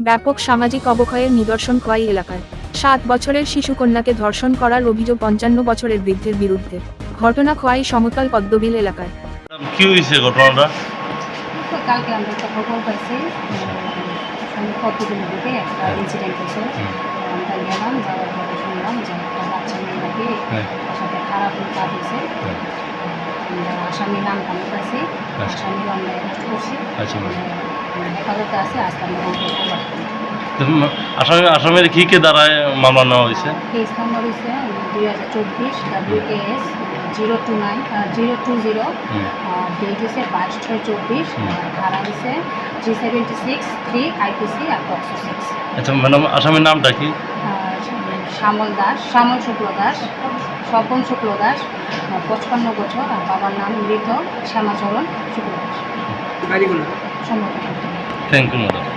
ব্যাপক সামাজিক অবক্ষয়ের নিদর্শন খোয়াই এলাকায়। সাত বছরের শিশুকন্যাকে ধর্ষণ করার অভিযোগ পঞ্চান্ন বছরের বৃদ্ধের বিরুদ্ধে। ঘটনা খোয়াই সমতল পদ্মবিল এলাকায়। কি হয়েছে ঘটনাটা? কালকে আমরা একটা খবর পাইছি কতদিন একটা ইনসিডেন্ট হয়েছে আমরা গেলাম যাওয়ার পরে শুনলাম যে একটা বাচ্চা মেয়ে নাকি হ্যাঁ। সাথে খারাপ কাজ হয়েছে হ্যাঁ। আমরা আসামির নাম কামে পাইছি আচ্ছা। আসামির আমরা অ্যারেস্ট করছি। আচ্ছা। মানে হেফাজতে আছে আজকে আমরা রংপুর আসামের কি কে দ্বারায় মামলা নেওয়া হয়েছে? কেস নাম্বার হয়েছে দুই হাজার চব্বিশ W K S zero two nine zero two zero হুম। ডেট হচ্ছে বাইশ ছয় চব্বিশ। ধারা সেভেন্টি সিক্স থ্রি আইপিসি আর সিক্স আচ্ছা ম্যাডাম আসামের নামটা কি? শ্যামল দাস শ্যামল শুক্ল দাস স্বপন শুক্ল দাস পঁচপান্ন বছর আর বাবার নাম মৃত শ্যামাচরণ শুক্ল দাস। সম্ভবত থ্যাংক ইউ ম্যাডাম